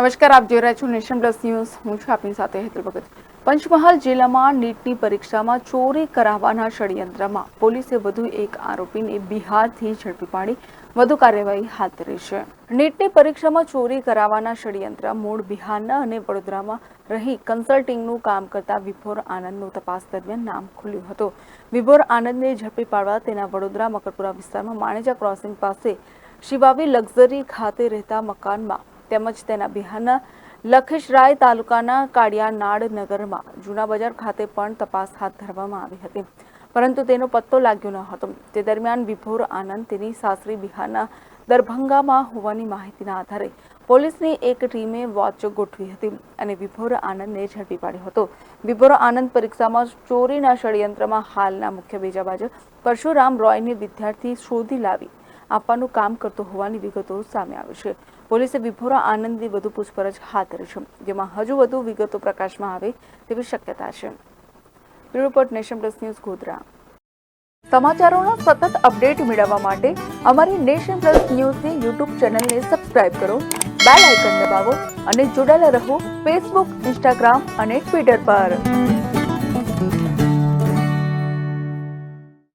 નમસ્કાર, આપ જોઈ રહ્યા છો નેશન પ્લસ ન્યૂઝ. હું છું આપની સાથે હેતલ ભગત. પંચમહાલ જિલ્લામાં નીટની પરીક્ષામાં ચોરી કરાવવાના ષડયંત્રમાં પોલીસે વધુ એક આરોપીને બિહારથી ઝડપી પાડી. વધુ કાર્યવાહી હાથ ધરી છે. નીટની પરીક્ષામાં ચોરી કરાવવાના ષડયંત્ર મૂળ બિહારના અને વડોદરામાં રહી કન્સલ્ટિંગનું કામ કરતા વિભોર આનંદનું તપાસ દરમિયાન નામ ખુલ્યું હતું. વિભોર આનંદને ઝડપી પાડવા તેના વડોદરા, મકરપુરા વિસ્તારમાં માણેજા ક્રોસિંગ પાસે શિવાવી લક્ઝરી ખાતે રહેતા મકાનમાં તેમજ તેના બિહારના લખીશરાય તાલુકાના કાળિયાનાડ નગરમાં જૂના બજાર ખાતે પણ તપાસ હાથ ધરવામાં આવી હતી. પરંતુ તેનો પત્તો લાગ્યો ન હતો. તે દરમિયાન વિભોર આનંદ તેની સાસરી બિહારના દરભંગામાં હોવાની માહિતીના આધારે પોલીસની એક ટીમે વોચ ગોઠવી હતી અને વિભોર આનંદને ઝડપી પાડ્યો હતો. વિભોર આનંદ પરીક્ષામાં ચોરીના ષડયંત્રમાં હાલના મુખ્ય બીજાબાજ પરશુરામ રોયને વિદ્યાર્થી શોધી લાવી આપવાનું કામ કરતો હોવાની વિગતો સામે આવી છે. પોલીસે વિભોરા આનંદની વધુ પૂછપરછ હાથ ધરી છે, જેમાં હજુ વધુ વિગતો પ્રકાશમાં આવે તેવી શક્યતા છે. Report nation plus news Godhra. સમાચારોના સતત અપડેટ મેળવવા માટે અમારી નેશન પ્લસ ન્યૂઝની યુટ્યુબ ચેનલને સબસ્ક્રાઇબ કરો, બેલ આઇકન દબાવો અને જોડાયેલા રહો ફેસબુક, ઇન્સ્ટાગ્રામ અને ટ્વિટર પર.